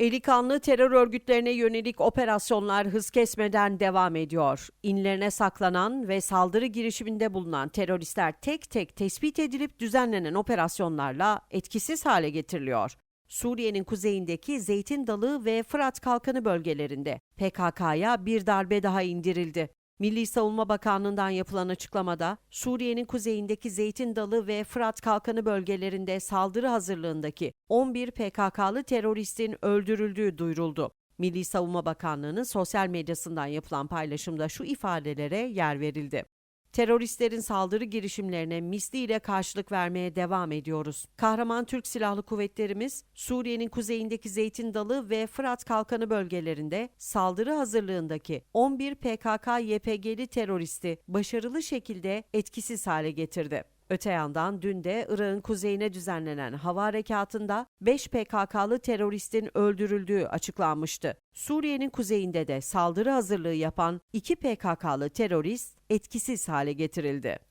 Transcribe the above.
Eli kanlı terör örgütlerine yönelik operasyonlar hız kesmeden devam ediyor. İnlerine saklanan ve saldırı girişiminde bulunan teröristler tek tek tespit edilip düzenlenen operasyonlarla etkisiz hale getiriliyor. Suriye'nin kuzeyindeki Zeytin Dalı ve Fırat Kalkanı bölgelerinde PKK'ya bir darbe daha indirildi. Milli Savunma Bakanlığı'ndan yapılan açıklamada Suriye'nin kuzeyindeki Zeytin Dalı ve Fırat Kalkanı bölgelerinde saldırı hazırlığındaki 11 PKK'lı teröristin öldürüldüğü duyuruldu. Milli Savunma Bakanlığı'nın sosyal medyasından yapılan paylaşımda şu ifadelere yer verildi. Teröristlerin saldırı girişimlerine misliyle karşılık vermeye devam ediyoruz. Kahraman Türk Silahlı Kuvvetlerimiz Suriye'nin kuzeyindeki Zeytin Dalı ve Fırat Kalkanı bölgelerinde saldırı hazırlığındaki 11 PKK-YPG'li teröristi başarılı şekilde etkisiz hale getirdi. Öte yandan dün de Irak'ın kuzeyine düzenlenen hava harekatında 5 PKK'lı teröristin öldürüldüğü açıklanmıştı. Suriye'nin kuzeyinde de saldırı hazırlığı yapan 2 PKK'lı terörist etkisiz hale getirildi.